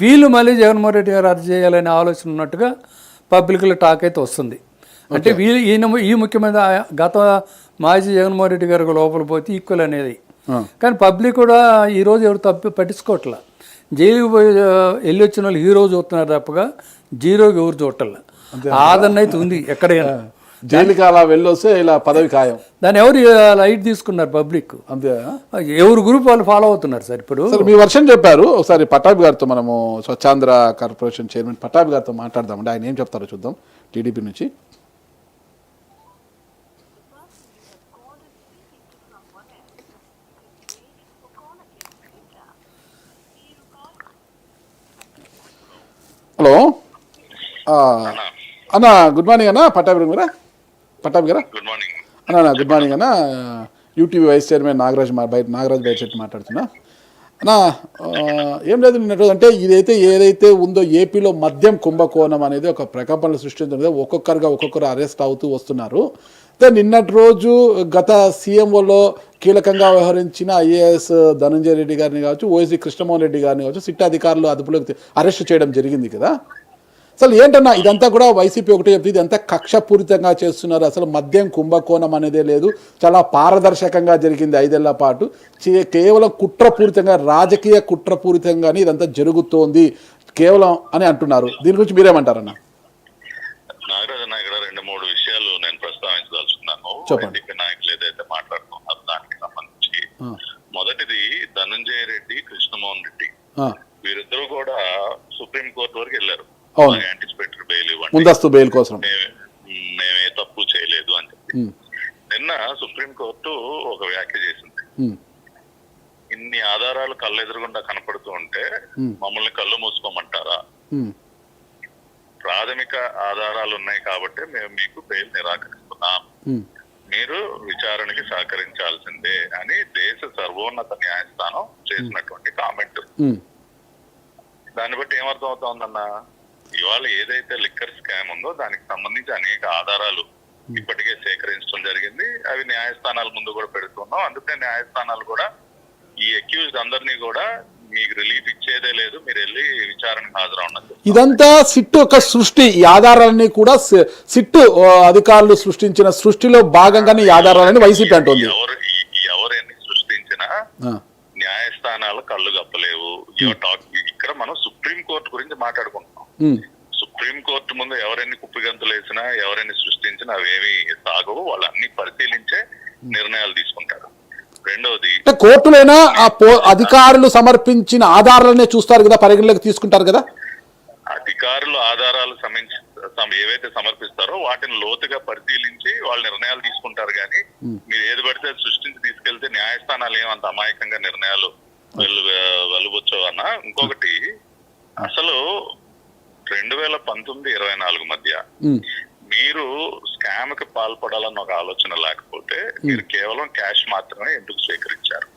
వీళ్ళు మళ్ళీ జగన్మోహన్ రెడ్డి గారు రద్దు చేయాలనే ఆలోచన ఉన్నట్టుగా పబ్లిక్లో టాక్ అయితే వస్తుంది. అంటే వీళ్ళు ఈయన ఈ ముఖ్యమంత్రి ఆ- గత మాజీ జగన్మోహన్ రెడ్డి గారికి లోపల పోతే ఈక్వల్ అనేది. కానీ పబ్లిక్ కూడా ఈ రోజు ఎవరు తప్పి పట్టించుకోవట్లే. జైలుకి పోయి వెళ్ళి వచ్చిన వాళ్ళు హీరో చూస్తున్నారు తప్పగా జీరోకి ఎవరు చూడట్లే. ఆదరణ అయితే ఉంది ఎక్కడైనా. జైలుకి అలా వెళ్ళొస్తే ఇలా పదవి ఖాయం. దాన్ని ఎవరు లైట్ తీసుకున్నారు పబ్లిక్? అంతే. ఎవరు గ్రూప్ వాళ్ళు ఫాలో అవుతున్నారు సార్ ఇప్పుడు? మీ వర్షం చెప్పారు. ఒకసారి పటాబి గారితో మనము స్వచ్ఛాంధ్ర కార్పొరేషన్ చైర్మన్ పటాబి గారితో మాట్లాడదామండి. ఆయన ఏం చెప్తారో చూద్దాం టీడీపీ నుంచి. హలో. అన్న గుడ్ మార్నింగ్ అన్న పటాబి గారా పటాబి గారా? గుడ్ మార్నింగ్ అన్న గుడ్ మార్నింగ్ అన్న. యూటీవీ వైస్ చైర్మన్ నాగరాజ్ బయట నాగరాజ్ బయట చెట్టు మాట్లాడుతున్నా. అన్న ఏం లేదు నిన్న రోజు అంటే ఇదైతే ఏదైతే ఉందో ఏపీలో మద్యం కుంభకోణం అనేది ఒక ప్రకంపనలు సృష్టించింది ఒక్కొక్కరుగా ఒక్కొక్కరు అరెస్ట్ అవుతూ వస్తున్నారు. అయితే నిన్నటి రోజు గత సీఎంఓలో కీలకంగా వ్యవహరించిన ఐఏఎస్ ధనంజయ రెడ్డి గారిని కావచ్చు ఓఎస్సీ కృష్ణమోహన్ రెడ్డి గారిని కావచ్చు సిట్ అధికారులు అదుపులోకి అరెస్ట్ చేయడం జరిగింది కదా. అసలు ఏంటన్నా ఇదంతా కూడా వైసీపీ ఒకటే చెప్తుంది ఇదంతా కక్షపూరితంగా చేస్తున్నారు. అసలు మద్యం కుంభకోణం అనేదే లేదు. చాలా పారదర్శకంగా జరిగింది ఐదేళ్ళ పాటు. కేవలం కుట్రపూరితంగా రాజకీయ కుట్రపూరితంగానే ఇదంతా జరుగుతోంది. కేవలం అని అంటున్నారు. దీని గురించి మీరేమంటారన్న? రెండు మూడు విషయాలు నేను ప్రస్తావించదలుచుకున్నాను. నాయకులు ఏదైతే మాట్లాడుతున్నారు దానికి సంబంధించి. మొదటిది ధనంజయ రెడ్డి కృష్ణమోహన్ రెడ్డి. వీరిద్దరూ కూడా సుప్రీం కోర్టు వరకు వెళ్ళారు. యాంటిసిపేటరీ బెయిల్ ఇవ్వండి. ముందస్తు బెయిల్ కోసం. మేమే తప్పు చేయలేదు అని చెప్పి. నిన్న సుప్రీం కోర్టు ఒక వ్యాఖ్య చేసింది. ఇన్ని ఆధారాలు కళ్ళెదురుగుండా కనపడుతూ ఉంటే. మమ్మల్ని కళ్ళు మూసుకోమంటారా? ప్రాథమిక ఆధారాలు ఉన్నాయి కాబట్టి మేము మీకు బెయిల్ నిరాకరిస్తున్నాం. మీరు విచారణకి సహకరించాల్సిందే అని దేశ సర్వోన్నత న్యాయస్థానం చేసినటువంటి కామెంట్. దాన్ని బట్టి ఏమర్థం అవుతోందన్న ఇవాళ ఏదైతే లిక్కర్ స్కామ్ ఉందో దానికి సంబంధించి అనేక ఆధారాలు ఇప్పటికే సేకరించడం జరిగింది. అవి న్యాయస్థానాల ముందు కూడా పెడుతున్నాం. అందుకే న్యాయస్థానాలు కూడా ఈ అక్యూజ్డ్ అందరినీ కూడా మీకు రిలీఫ్ ఇచ్చేదే లేదు. మీరు వెళ్ళి విచారణకు హాజరవున్నది ఇదంతా సిట్ ఒక సృష్టి. ఈ ఆధారాలన్నీ కూడా సిట్ అధికారులు సృష్టించిన సృష్టిలో భాగంగానే ఈ ఆధారాలని వైసీపీ అంటోంది. ఎవరు సృష్టించినా న్యాయస్థానాలు కళ్ళు కప్పలేవు. యువర్ టాక్ ఇక్కడ మనం సుప్రీం కోర్టు గురించి మాట్లాడుకుంటున్నాం. ఉమ్. సుప్రీం కోర్టు ముందు ఎవరెన్ని కుప్పిగంతులు వేసినా ఎవరెన్ని సృష్టించినా అవేమి సాగవు. వాళ్ళు అన్ని పరిశీలించే నిర్ణయాలు తీసుకుంటారు. రెండవది కోర్టులైనా అధికారులు సమర్పించిన ఆధారాలనే చూస్తారు కదా పరిగణలోకి తీసుకుంటారు కదా? అధికారులు ఆధారాలు సమించి ఏవైతే సమర్పిస్తారో వాటిని లోతుగా పరిశీలించి వాళ్ళు నిర్ణయాలు తీసుకుంటారు. కానీ మీరు ఏది పడితే సృష్టించి తీసుకెళ్తే న్యాయస్థానాలు ఏమంత అమాయకంగా నిర్ణయాలు వెలు వెలువచ్చు అన్న ఇంకొకటి అసలు రెండు వేల పంతొమ్మిది ఇరవై నాలుగు మధ్య మీరు స్కామ్కి పాల్పడాలన్న ఒక ఆలోచన లేకపోతే మీరు కేవలం క్యాష్ మాత్రమే ఎందుకు స్వీకరించారు?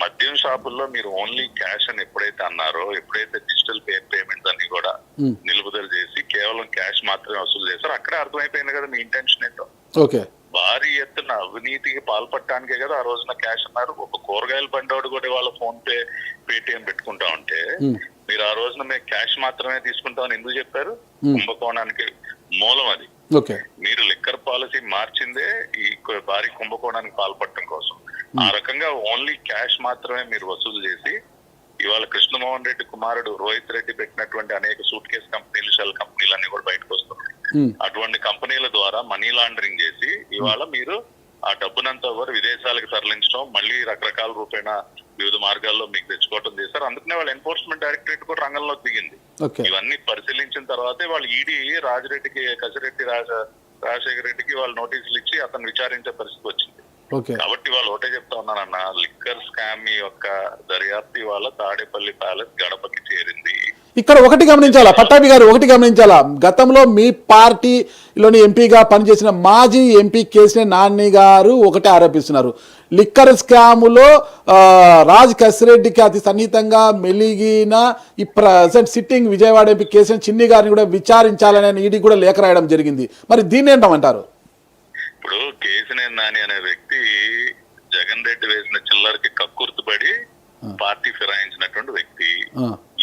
మద్యం షాపుల్లో మీరు ఓన్లీ క్యాష్ అని ఎప్పుడైతే అన్నారో ఎప్పుడైతే డిజిటల్ పే పేమెంట్స్ అన్ని కూడా. నిలుపుదల చేసి కేవలం క్యాష్ మాత్రమే వసూలు చేశారు అక్కడే అర్థమైపోయింది కదా మీ ఇంటెన్షన్ ఏంటో. ఓకే. భారీ ఎత్తున అవినీతికి పాల్పడటానికే కదా ఆ రోజున క్యాష్ అన్నారు. ఒక కూరగాయల బండోడు కూడా వాళ్ళ ఫోన్ పే పేటిఎం పెట్టుకుంటా ఉంటే. మీరు ఆ రోజున మేము క్యాష్ మాత్రమే తీసుకుంటామని ఎందుకు చెప్పారు? కుంభకోణానికి మూలం అది. మీరు లిక్కర్ పాలసీ మార్చిందే ఈ భారీ కుంభకోణానికి పాల్పడటం కోసం. ఆ రకంగా ఓన్లీ క్యాష్ మాత్రమే మీరు వసూలు చేసి ఇవాళ కృష్ణమోహన్ రెడ్డి కుమారుడు రోహిత్ రెడ్డి పెట్టినటువంటి అనేక సూట్ కేస్ కంపెనీలు షెల్ కంపెనీలు అన్ని కూడా బయటకు వస్తున్నాయి. అటువంటి కంపెనీల ద్వారా మనీ లాండరింగ్ చేసి ఇవాళ మీరు ఆ డబ్బునంతా కూడా విదేశాలకు తరలించడం మళ్ళీ రకరకాల రూపేణ వివిధ మార్గాల్లో మీకు తెచ్చుకోవడం చేశారు. అందుకనే వాళ్ళ ఎన్ఫోర్స్మెంట్ డైరెక్టరేట్ కూడా రంగంలోకి దిగింది. ఇవన్నీ పరిశీలించిన తర్వాతే వాళ్ళు ఈడీ రాజిరెడ్డికి కసిరెడ్డి రాజ రాజశేఖర రెడ్డికి వాళ్ళు నోటీసులు ఇచ్చి అతను విచారించే పరిస్థితి వచ్చింది. ఓకే కాబట్టి వాళ్ళు ఒకటే చెప్తా ఉన్నానన్న లిక్కర్ స్కామ్ యొక్క దర్యాప్తు ఇవాళ తాడేపల్లి ప్యాలెస్ గడపకి చేరింది. ఇక్కడ ఒకటి గమనించాలా? పట్టాభి గారు ఒకటి గమనించాలా? గతంలో మీ పార్టీలోని ఎంపీగా పనిచేసిన మాజీ ఎంపీ కేసినేని నాని గారు ఒకటే ఆరోపిస్తున్నారు. లిక్కర్ స్కాములో రాజ్ కసిరెడ్డికి అతి సన్నిహితంగా మెలిగిన ఈ present sitting Vijayawada MP KCR Chinni గారిని కూడా విచారించాలని ఈడీ కూడా లేఖ రాయడం జరిగింది. మరి దీన్ని ఏంటమంటారు? ఇప్పుడు కేసినేని నాని అనే వ్యక్తి జగన్ రెడ్డి వేసిన చిల్లరకి కక్కుర్తుపడి పార్టీ ఫిరాయించినటువంటి వ్యక్తి.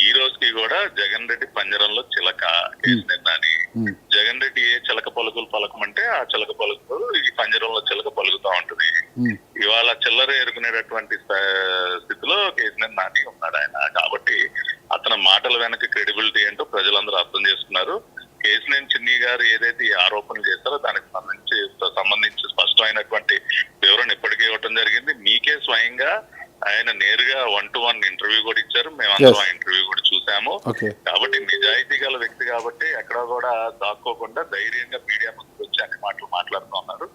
ఈ రోజుకి కూడా జగన్ రెడ్డి పంజరంలో చిలక ఉమ్. జగన్ రెడ్డి ఏ చిలక పలుకులు పలకమంటే ఆ చిలక పలుకులు ఈ పంజరంలో చిలక పలుకుతా ఉంటది. ఇవాళ చిల్లర ఎరుకునేటటువంటి స్థా- స్థితిలో కేసీఆర్ నాని ఉన్నాడు ఆయన. కాబట్టి అతని మాటల వెనక క్రెడిబిలిటీ ఏంటో ప్రజలందరూ అర్థం చేసుకున్నారు. కేసీఆర్ చిన్ని గారు ఏదైతే ఈ ఆరోపణలు చేస్తారో దానికి సంబంధించి సంబంధించి స్పష్టమైనటువంటి వివరణ ఇప్పటికే ఇవ్వటం జరిగింది. మీకే స్వయంగా ఆయన నేరుగా వన్ టు వన్ ఇంటర్వ్యూ కూడా ఇచ్చారు. మేమందరం ఆ ఇంటర్వ్యూ కూడా చూసాము ఓకే కాబట్టి నిజాయితీ గల వ్యక్తి కాబట్టి ఎక్కడ కూడా దాక్కోకుండా ధైర్యంగా మీడియా ముందుకు వచ్చి అన్ని మాటలు మాట్లాడుతూ ఉన్నారు.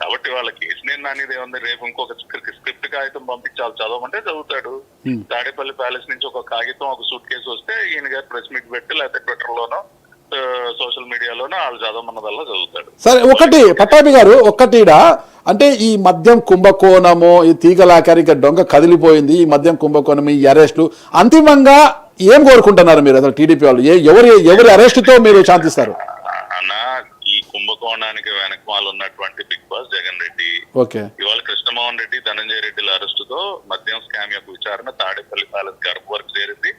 కాబట్టి వాళ్ళ కేసు నేను అనేది ఏముంది? రేపు ఇంకొక స్క్రి- స్క్రిప్ట్ కాగితం పంపించాలి. చదవమంటే చదువుతాడు. తాడేపల్లి ప్యాలెస్ నుంచి ఒక కాగితం ఒక సూట్ కేసు వస్తే ఈయన గారు ప్రెస్ మీట్ పెట్టి లేకపోతే ట్విట్టర్ లోనో సోషల్ మీడియాలోనో వాళ్ళు చదవమన్నదల్లా చదువుతాడు. సరే ఒకటి పట్టాభి గారు ఒక్కటిడ? అంటే ఈ మద్యం కుంభకోణము ఈ తీగలాకారి ఇక డొంక కదిలిపోయింది ఈ మద్యం కుంభకోణం ఈ అరెస్టు అంతిమంగా ఏం కోరుకుంటున్నారు మీరు అసలు టీడీపీ వాళ్ళు? ఎవరి ఎవరి అరెస్టుతో మీరు శాంతిస్తారు? అన్న ఈ కుంభకోణానికి వెనకమాల ఉన్నటువంటి big boss Jagan Reddy okay. ఇవాళ కృష్ణమోహన్ రెడ్డి ధనంజయ రెడ్డిల అరెస్టుతో మద్యం స్కామ్ యొక్క విచారణ తాడేపల్లి ప్యాలెస్ గర్భ వరకు చేరింది.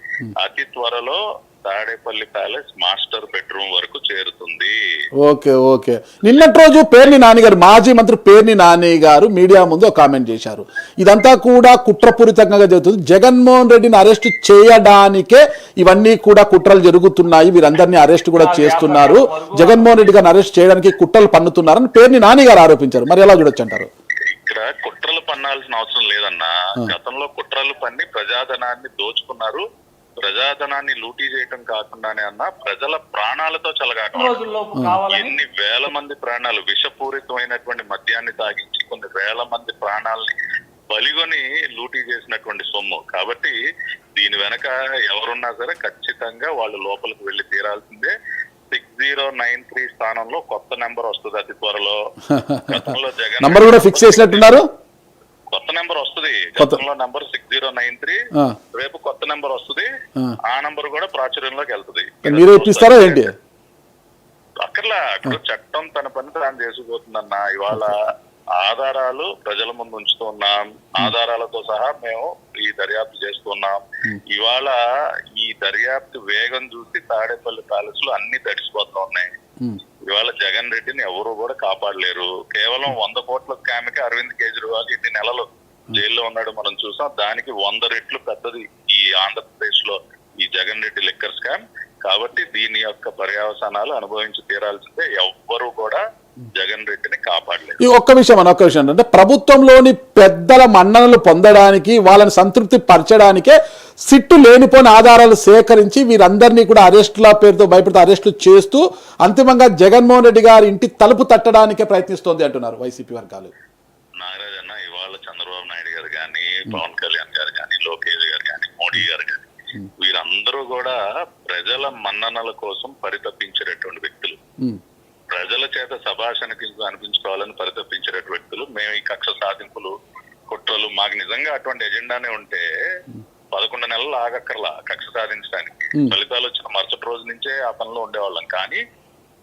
అతి త్వరలో తాడేపల్లి ప్యాలెస్ మాస్టర్ బెడ్రూమ్ వరకు చేరుతుంది. Okay okay. నిన్నటి రోజు పేర్ని నాని గారు మాజీ మంత్రి పేర్ని నాని గారు మీడియా ముందు ఒక కామెంట్ చేశారు. ఇదంతా కూడా కుట్రపూరితంగా జరుగుతుంది. జగన్మోహన్ రెడ్డిని అరెస్ట్ చేయడానికే ఇవన్నీ కూడా కుట్రలు జరుగుతున్నాయి. వీరందరినీ అరెస్ట్ కూడా చేస్తున్నారు. జగన్మోహన్ రెడ్డి గారిని అరెస్ట్ చేయడానికి కుట్రలు పన్నుతున్నారని పేర్ని నాని గారు ఆరోపించారు. మరి ఎలా చూడొచ్చు అంటారు ఇక్కడ కుట్రలు పన్నాల్సిన అవసరం లేదన్నా గతంలో కుట్రలు పన్ని ప్రజాధనాన్ని దోచుకున్నారు. ప్రజాధనాన్ని లూటీ చేయటం కాకుండానే అన్న ప్రజల ప్రాణాలతో చెలగాటం. కావాలని ఎన్ని వేల మంది ప్రాణాలు విషపూరితమైనటువంటి మద్యాన్ని తాగించి కొన్ని వేల మంది ప్రాణాలని బలిగొని లూటీ చేసినటువంటి సొమ్ము. కాబట్టి దీని వెనక ఎవరున్నా సరే ఖచ్చితంగా వాళ్ళు లోపలికి వెళ్ళి తీరాల్సిందే. సిక్స్ జీరో నైన్ త్రీ స్థానంలో కొత్త నెంబర్ వస్తుంది అతి త్వరలో. గతంలో జగన్ నంబర్ కూడా ఫిక్స్ చేసినట్టున్నారు? కొత్త నెంబర్ వస్తుంది. గతంలో number six zero nine three రేపు కొత్త నెంబర్ వస్తుంది. ఆ. నెంబర్ కూడా ప్రాచుర్యంలోకి వెళ్తుంది. మీరు ఇప్పిస్తారా ఏంటి? అక్కర్లా అక్కడ చట్టం తన పని తాను చేసుకుపోతుందన్న. ఇవాళ ఆధారాలు ప్రజల ముందు ఉంచుతున్నాం. ఆధారాలతో సహా మేము ఈ దర్యాప్తు చేస్తున్నాం. ఇవాళ ఈ దర్యాప్తు వేగం చూసి తాడేపల్లి ప్యాలెస్లో అన్ని తడిసిపోతా ఉన్నాయి. ఇవాళ జగన్ రెడ్డిని ఎవరు కూడా కాపాడలేరు. కేవలం వంద కోట్ల స్కామ్కి అరవింద్ కేజ్రీవాల్ ఇన్ని నెలలు జైల్లో ఉన్నాడు మనం చూసాం. దానికి వంద రెట్లు పెద్దది ఈ ఆంధ్రప్రదేశ్లో ఈ జగన్ రెడ్డి లిక్కర్ స్కామ్. కాబట్టి దీని యొక్క పర్యావసానాలు అనుభవించి తీరాల్సిందే. ఎవ్వరూ కూడా జగన్ రెడ్డిని కాపాడలేరు. ఈ ఒక్క విషయం అని ఒక్క విషయం అంటే ప్రభుత్వంలోని పెద్దల మన్ననలు పొందడానికి వాళ్ళని సంతృప్తి పరచడానికే సిట్టు లేనిపోని ఆధారాలు సేకరించి వీరందరినీ కూడా అరెస్టుల పేరుతో భయపెడుతూ అరెస్టు చేస్తూ అంతిమంగా జగన్మోహన్ రెడ్డి గారి ఇంటి తలుపు తట్టడానికే ప్రయత్నిస్తోంది అంటున్నారు వైసీపీ వర్గాలు. నాగరాజ్ అన్న ఇవాళ చంద్రబాబు నాయుడు గారు కానీ పవన్ కళ్యాణ్ గారు కానీ లోకేష్ గారు కానీ మోడీ గారు కానీ వీరందరూ కూడా ప్రజల మన్ననల కోసం పరితపించేటటువంటి వ్యక్తులు. ప్రజల చేత సభాష్ అనిపించు అనిపించుకోవాలని పరితపించేటటువంటి వ్యక్తులు. మేము ఈ కక్ష సాధింపులు కుట్రలు మాకు నిజంగా అటువంటి ఎజెండానే ఉంటే పదకొండు నెలలు ఆగక్కర్లా కక్ష సాధించడానికి. ఫలితాలు వచ్చిన మరుసటి రోజు నుంచే ఆ పనిలో ఉండేవాళ్ళం. కానీ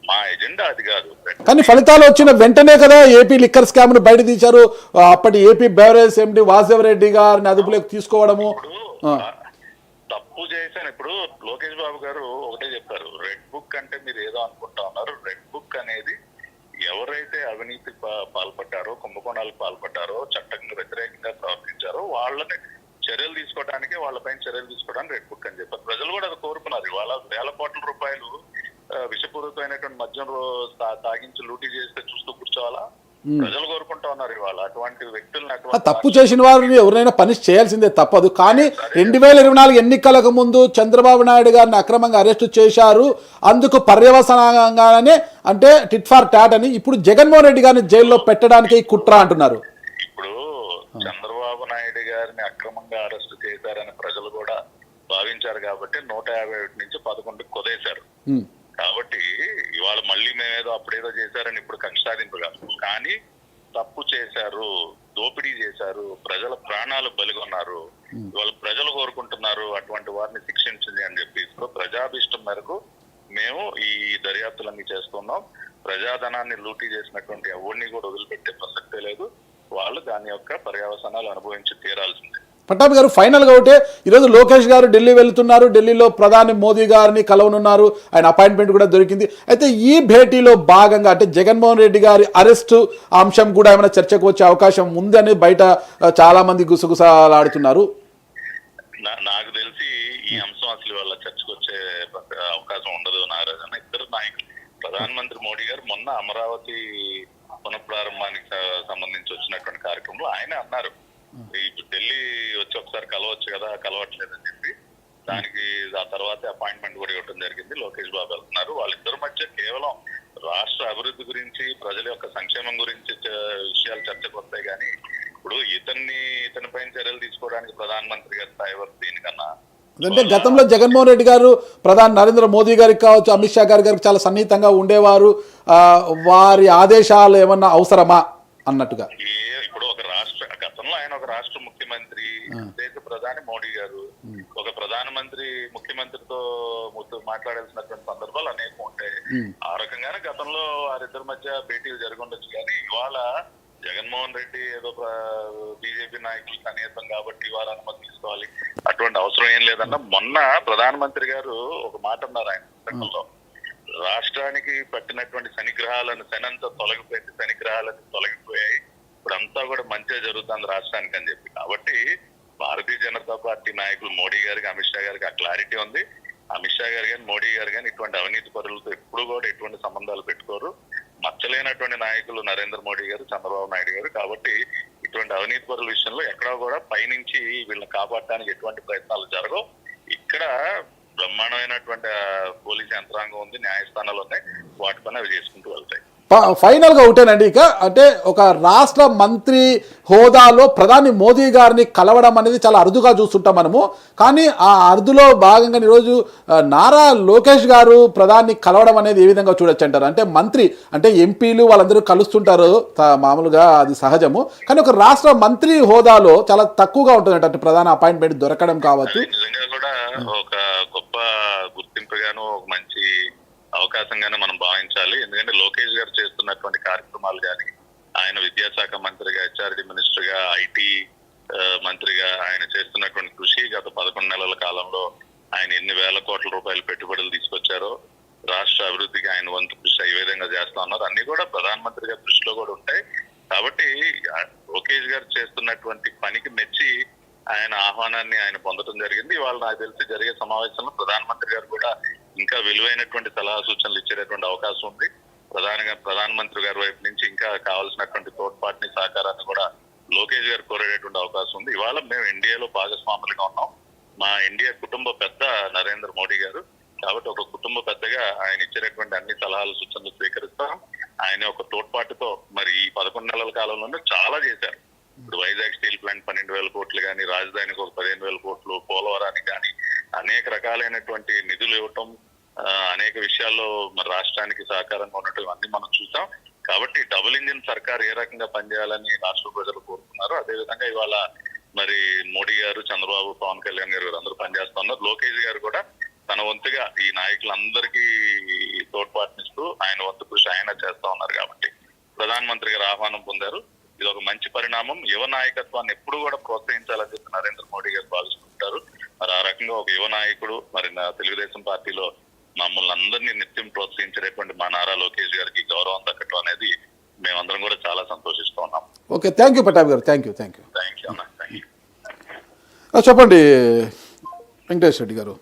మా ఎజెండా అది కాదు. కానీ ఫలితాలు వచ్చిన వెంటనే కదా ఏపీ లిక్కర్ స్కామ్ను బయట తీశారు. అప్పటి ఏపీ బెవరేజ్ ఎండి వాసవరెడ్డి గారిని అదుపులోకి తీసుకోవడము. తప్పు చేశాను. ఇప్పుడు లోకేష్ బాబు గారు ఒకటే చెప్పారు. రెడ్ బుక్ అంటే మీరు ఏదో అనుకుంటా ఉన్నారు. రెడ్ బుక్ అనేది ఎవరైతే అవినీతి చర్యలు తీసుకోవడానికి రెడ్ బుక్ అని చెప్పారు. ప్రజలు కూడా అది కోరుకున్నారు. ఇవాళ వేల కోట్ల రూపాయలు విషపూరితమైనటువంటి మద్యం తాగించి లూటీ చేస్తే చూస్తూ కూర్చోవాలా? ప్రజలు కోరుకుంటా ఉన్నారు ఇవాళ. అటువంటి వ్యక్తులను తప్పు చేసిన వారిని ఎవరైనా పనిష్ చేయాల్సిందే తప్పదు. కానీ రెండు వేల ఇరవై నాలుగు ఎన్నికలకు ముందు చంద్రబాబు నాయుడు గారిని అక్రమంగా అరెస్టు చేశారు. అందుకు పర్యవసనంగానే అంటే టిట్ ఫార్ టాట్ అని ఇప్పుడు జగన్మోహన్ రెడ్డి గారిని జైల్లో పెట్టడానికి కుట్ర అంటున్నారు. ఇప్పుడు చంద్రబాబు నాయుడు గారిని అక్రమంగా అరెస్ట్ చేశారని ప్రజలు భావించారు కాబట్టి నూట యాభై ఒకటి నుంచి పదకొండు కొదేశారు. కాబట్టి ఇవాళ మళ్ళీ మేమేదో అప్పుడేదో చేశారని ఇప్పుడు కక్ష సాధింపు కాదు కానీ తప్పు చేశారు దోపిడీ చేశారు ప్రజల ప్రాణాలు బలిగొన్నారు ఇవాళ ప్రజలు కోరుకుంటున్నారు అటువంటి వారిని శిక్షించింది అని చెప్పి ప్రజాభిష్టం మేరకు మేము ఈ దర్యాప్తులన్నీ చేస్తున్నాం. ప్రజాధనాన్ని లూటీ చేసినటువంటి ఎవరిని కూడా వదిలిపెట్టే ప్రసక్తే లేదు. వాళ్ళు దాని యొక్క పర్యవసానాలు అనుభవించి తీరాల్సిందే. పట్టాభి గారు ఫైనల్గా ఒకటే ఈరోజు లోకేష్ గారు ఢిల్లీ వెళ్తున్నారు. ఢిల్లీలో ప్రధాని మోదీ గారిని కలవనున్నారు. ఆయన అపాయింట్మెంట్ కూడా దొరికింది. అయితే ఈ భేటీలో భాగంగా అంటే జగన్మోహన్ రెడ్డి గారి అరెస్టు అంశం కూడా ఏమైనా చర్చకు వచ్చే అవకాశం ఉందని బయట చాలామంది చాలా మంది గుసగుసలాడుతున్నారు నాకు తెలిసి ఈ అంశం అసలు వాళ్ళ చర్చకు వచ్చే అవకాశం ఉండదు. నాగరాజ్ ఇద్దరు నాయకులు. ప్రధానమంత్రి మోడీ గారు మొన్న అమరావతి పునఃప్రారంభానికి సంబంధించి వచ్చినటువంటి కార్యక్రమంలో ఆయన అన్నారు. ఇప్పుడు ఢిల్లీ వచ్చి ఒకసారి కలవచ్చు కదా కలవట్లేదని చెప్పి దానికి ఆ తర్వాత అపాయింట్మెంట్ కూడా ఇవ్వడం జరిగింది. లోకేష్ బాబు వెళ్తున్నారు. వాళ్ళిద్దరి మధ్య కేవలం రాష్ట్ర అభివృద్ధి గురించి ప్రజల యొక్క సంక్షేమం గురించి విషయాలు చర్చకు వస్తాయి కానీ ఇప్పుడు ఇతన్ని ఇతని పైన చర్యలు తీసుకోవడానికి ప్రధానమంత్రి గారి స్థాయి వరకు దీనికన్నా అంటే గతంలో జగన్మోహన్ రెడ్డి గారు ప్రధాని నరేంద్ర మోదీ గారికి కావచ్చు అమిత్ షా గారి గారికి చాలా సన్నిహితంగా ఉండేవారు. వారి ఆదేశాలు ఏమన్నా అవసరమా? అన్నట్టుగా ఏ ఇప్పుడు ఒక రాష్ట్ర గతంలో ఆయన ఒక రాష్ట్ర ముఖ్యమంత్రి దేశ ప్రధాని మోడీ గారు. ఒక ప్రధానమంత్రి ముఖ్యమంత్రితో ముద్దు మాట్లాడాల్సినటువంటి సందర్భాలు అనేకం ఉంటాయి ఆ రకంగానే గతంలో వారిద్దరి మధ్య భేటీలు జరిగి ఉండొచ్చు కానీ ఇవాళ జగన్మోహన్ రెడ్డి ఏదో బీజేపీ నాయకులు కనీసం కాబట్టి వారు అనుమతి తీసుకోవాలి అటువంటి అవసరం ఏం లేదన్న మొన్న ప్రధానమంత్రి గారు ఒక మాట అన్నారు ఆయన పుస్తకంలో రాష్ట్రానికి పట్టినటువంటి శనిగ్రహాలను శనంతా తొలగిపోయింది శనిగ్రహాలను తొలగిపోయాయి. ఇప్పుడు అంతా కూడా మంచిగా జరుగుతుంది రాష్ట్రానికి అని చెప్పి. కాబట్టి భారతీయ జనతా పార్టీ నాయకులు మోడీ గారికి అమిత్ షా గారికి ఆ క్లారిటీ ఉంది. అమిత్ షా గారు కానీ మోడీ గారు కానీ ఇటువంటి అవినీతి పరులతో ఎప్పుడు కూడా ఎటువంటి సంబంధాలు పెట్టుకోరు. మచ్చలేనటువంటి నాయకులు నరేంద్ర మోడీ గారు చంద్రబాబు నాయుడు గారు. కాబట్టి ఇటువంటి అవినీతి పరుల విషయంలో ఎక్కడా కూడా పైనుంచి వీళ్ళని కాపాడటానికి ఎటువంటి ప్రయత్నాలు జరగవు. ఇక్కడ బ్రహ్మాండమైనటువంటి పోలీస్ యంత్రాంగం ఉంది న్యాయస్థానాలు ఉన్నాయి. వాటి అవి చేసుకుంటూ వెళ్తాయి. ఫైనల్గా ఒకటేనండి ఇక అంటే ఒక రాష్ట్ర మంత్రి హోదాలో ప్రధాని మోదీ గారిని కలవడం అనేది చాలా అరుదుగా చూస్తుంటాం మనము. కానీ ఆ అరుదులో భాగంగా ఈరోజు నారా లోకేష్ గారు ప్రధాని కలవడం అనేది ఏ విధంగా చూడొచ్చు అంటారు? అంటే మంత్రి అంటే ఎంపీలు వాళ్ళందరూ కలుస్తుంటారు. మామూలుగా అది సహజము. కానీ ఒక రాష్ట్ర మంత్రి హోదాలో చాలా తక్కువగా ఉంటుంది అంటే ప్రధాన అపాయింట్మెంట్ దొరకడం కావచ్చు. ఒక గొప్ప గుర్తింపుగాను ఒక మంచి అవకాశంగానే మనం భావించాలి. ఎందుకంటే లోకేష్ గారు చేస్తున్నటువంటి కార్యక్రమాలు కానీ ఆయన విద్యాశాఖ మంత్రిగా హెచ్ఆర్డి మినిస్టర్గా ఐటీ మంత్రిగా ఆయన చేస్తున్నటువంటి కృషి గత పదకొండు నెలల కాలంలో ఆయన ఎన్ని వేల కోట్ల రూపాయల పెట్టుబడులు తీసుకొచ్చారో రాష్ట్ర అభివృద్ధికి ఆయన వంతు కృషి ఏ విధంగా చేస్తా ఉన్నారు. అన్ని కూడా ప్రధానమంత్రి గారి దృష్టిలో కూడా ఉంటాయి. కాబట్టి లోకేష్ గారు చేస్తున్నటువంటి పనికి మెచ్చి ఆయన ఆహ్వానాన్ని ఆయన పొందడం జరిగింది. ఇవాళ నాకు తెలిసి జరిగే సమావేశంలో ప్రధానమంత్రి గారు కూడా ఇంకా విలువైనటువంటి సలహా సూచనలు ఇచ్చేటటువంటి అవకాశం ఉంది. ప్రధానంగా ప్రధానమంత్రి గారి వైపు నుంచి ఇంకా కావాల్సినటువంటి తోడ్పాటుని సహకారాన్ని కూడా లోకేష్ గారు కోరేటటువంటి అవకాశం ఉంది. ఇవాళ మేము ఎన్డీఏలో భాగస్వాములుగా ఉన్నాం. మా ఎన్డీఏ కుటుంబ పెద్ద నరేంద్ర మోడీ గారు. కాబట్టి ఒక కుటుంబ పెద్దగా ఆయన ఇచ్చినటువంటి అన్ని సలహాలు సూచనలు స్వీకరిస్తాం. ఆయన ఒక తోడ్పాటుతో మరి ఈ పదకొండు నెలల కాలంలోనే చాలా చేశారు. ఇప్పుడు వైజాగ్ స్టీల్ ప్లాంట్ పన్నెండు వేల కోట్లు కానీ రాజధానికి ఒక పదిహేను వేల కోట్లు రకాలైనటువంటి నిధులు ఇవ్వటం అనేక విషయాల్లో మరి రాష్ట్రానికి సహకారంగా ఉండటం అన్ని మనం చూసాం. కాబట్టి డబుల్ ఇంజిన్ సర్కార్ ఏ రకంగా పనిచేయాలని రాష్ట్ర ప్రజలు కోరుతున్నారు అదేవిధంగా ఇవాళ మరి మోడీ గారు చంద్రబాబు పవన్ కళ్యాణ్ గారు అందరూ పనిచేస్తున్నారు. లోకేష్ గారు కూడా తన వంతుగా ఈ నాయకులందరికీ తోడ్పాటునిస్తూ ఆయన వంతు కృషి ఆయన చేస్తా ఉన్నారు కాబట్టి ప్రధానమంత్రి గారు ఆహ్వానం పొందారు. ఇది ఒక మంచి పరిణామం. యువ నాయకత్వాన్ని ఎప్పుడు కూడా ప్రోత్సహించాలని చెప్పి నరేంద్ర మోడీ గారు రకంగా ఒక యువ నాయకుడు మరి నా తెలుగుదేశం పార్టీలో మమ్మల్ని అందరినీ నిత్యం ప్రోత్సహించేటటువంటి మా నారా లోకేష్ గారికి గౌరవం దక్కటం అనేది మేమందరం కూడా చాలా సంతోషిస్తూ ఉన్నాం. ఓకే థ్యాంక్ యూ పటాబ్ గారు thank you thank you thank you అన్న థ్యాంక్ యూ చెప్పండి వెంకటేష్ రెడ్డి గారు.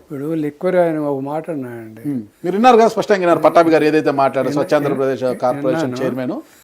ఇప్పుడు లిక్వర్ ఆయన ఒక మాట అన్నాయండి మీరు విన్నారు కదా స్పష్టంగా విన్నారు. పట్టాభి గారు ఏదైతే మాట్లాడారు స్వచ్ఛాంధ్రప్రదేశ్ కార్పొరేషన్ చైర్మన్.